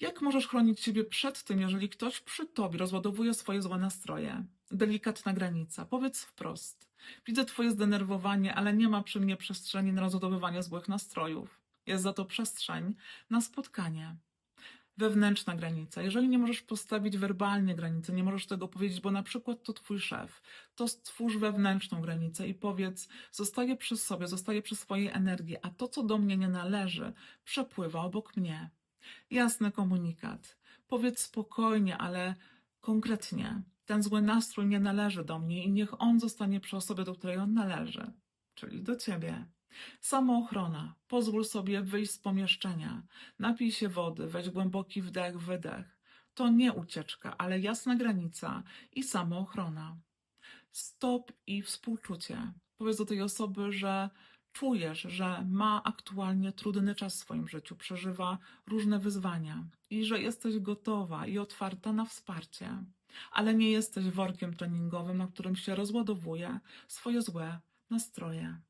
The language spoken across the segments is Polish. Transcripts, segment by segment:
Jak możesz chronić siebie przed tym, jeżeli ktoś przy tobie rozładowuje swoje złe nastroje? Delikatna granica. Powiedz wprost. Widzę twoje zdenerwowanie, ale nie ma przy mnie przestrzeni na rozładowywanie złych nastrojów. Jest za to przestrzeń na spotkanie. Wewnętrzna granica. Jeżeli nie możesz postawić werbalnie granicy, nie możesz tego powiedzieć, bo na przykład to twój szef, to stwórz wewnętrzną granicę i powiedz, zostaję przy sobie, zostaję przy swojej energii, a to, co do mnie nie należy, przepływa obok mnie. Jasny komunikat. Powiedz spokojnie, ale konkretnie. Ten zły nastrój nie należy do mnie i niech on zostanie przy osobie, do której on należy, czyli do ciebie. Samoochrona. Pozwól sobie wyjść z pomieszczenia. Napij się wody, weź głęboki wdech, wydech. To nie ucieczka, ale jasna granica i samoochrona. Stop i współczucie. Powiedz do tej osoby, że czujesz, że ma aktualnie trudny czas w swoim życiu, przeżywa różne wyzwania i że jesteś gotowa i otwarta na wsparcie, ale nie jesteś workiem treningowym, na którym się rozładowuje swoje złe nastroje.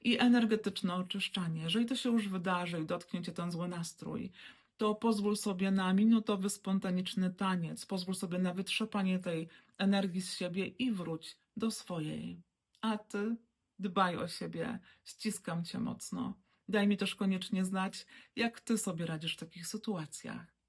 I energetyczne oczyszczanie. Jeżeli to się już wydarzy i dotknie cię ten zły nastrój, to pozwól sobie na minutowy, spontaniczny taniec, pozwól sobie na wytrzepanie tej energii z siebie i wróć do swojej. A ty dbaj o siebie, ściskam cię mocno. Daj mi też koniecznie znać, jak ty sobie radzisz w takich sytuacjach.